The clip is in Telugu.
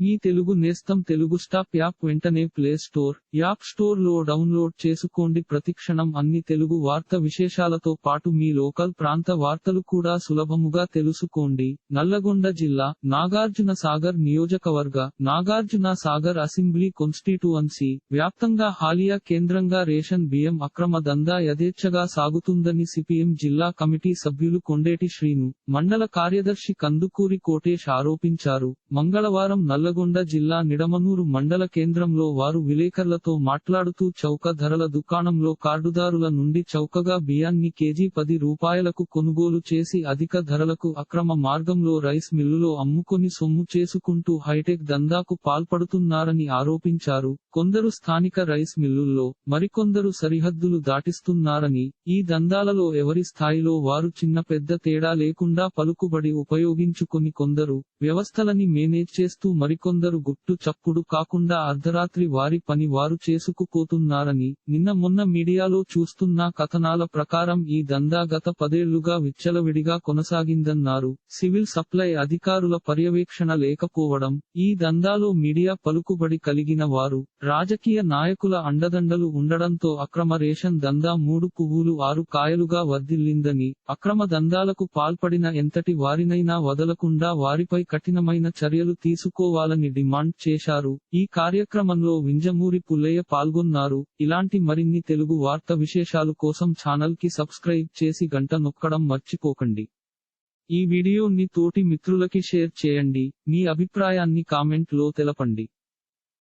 మీ తెలుగు నేస్తం తెలుగు స్టాప్ యాప్ వెంటనే ప్లే స్టోర్ యాప్ స్టోర్లో డౌన్లోడ్ చేసుకోండి. ప్రతిక్షణం అన్ని తెలుగు వార్త విశేషాలతో పాటు మీ లోకల్ ప్రాంత వార్తలు కూడా సులభముగా తెలుసుకోండి. నల్లగొండ జిల్లా నాగార్జున సాగర్ నియోజకవర్గ నాగార్జున సాగర్ అసెంబ్లీ కాన్స్టిట్యువన్సీ వ్యాప్తంగా హాలియా కేంద్రంగా రేషన్ బియ్యం అక్రమ దందా యథేచ్ఛగా సాగుతుందని సిపిఎం జిల్లా కమిటీ సభ్యులు కొండేటి శ్రీను మండల కార్యదర్శి కందుకూరి కోటేష్ ఆరోపించారు. మంగళవారం నల్ల నల్లగొండ జిల్లా నిడమనూరు మండల కేంద్రంలో వారు విలేకరులతో మాట్లాడుతూ చౌక ధరల దుకాణంలో కార్డుదారుల నుండి చౌకగా బియ్యాన్ని కేజీ పది రూపాయలకు కొనుగోలు చేసి అధిక ధరలకు అక్రమ మార్గంలో రైస్ మిల్లులో అమ్ముకొని సొమ్ము చేసుకుంటూ హైటెక్ దందాకు పాల్పడుతున్నారని ఆరోపించారు. కొందరు స్థానిక రైస్ మిల్లుల్లో మరికొందరు సరిహద్దులు దాటిస్తున్నారని ఈ దందాలలో ఎవరి స్థాయిలో వారు చిన్న పెద్ద తేడా లేకుండా పలుకుబడి ఉపయోగించుకొని కొందరు వ్యవస్థలని మేనేజ్ చేస్తూ మరి మరికొందరు గుట్టు చప్పుడు కాకుండా అర్ధరాత్రి వారి పని వారు చేసుకుపోతున్నారని నిన్న మొన్న మీడియాలో చూస్తున్న కథనాల ప్రకారం ఈ దందా గత పదేళ్ళుగా విచ్చలవిడిగా కొనసాగిందన్నారు. సివిల్ సప్లై అధికారుల పర్యవేక్షణ లేకపోవడం ఈ దందాలో మీడియా పలుకుబడి కలిగిన వారు రాజకీయ నాయకుల అండదండలు ఉండడంతో అక్రమ రేషన్ దందా మూడు పువ్వులు ఆరు కాయలుగా వర్ధిల్లిందని అక్రమ దందాలకు పాల్పడిన ఎంతటి వారినైనా వదలకుండా వారిపై కఠినమైన చర్యలు తీసుకోవాలి తీసుకోవాలని డిమాండ్ చేశారు. ఈ కార్యక్రమంలో వింజమూరి పుల్లయ్య పాల్గొన్నారు. ఇలాంటి మరిన్ని తెలుగు వార్త విశేషాలు కోసం ఛానల్కి సబ్స్క్రైబ్ చేసి గంట నొక్కడం మర్చిపోకండి. ఈ వీడియోని తోటి మిత్రులకి షేర్ చేయండి. మీ అభిప్రాయాన్ని కామెంట్లో తెలపండి.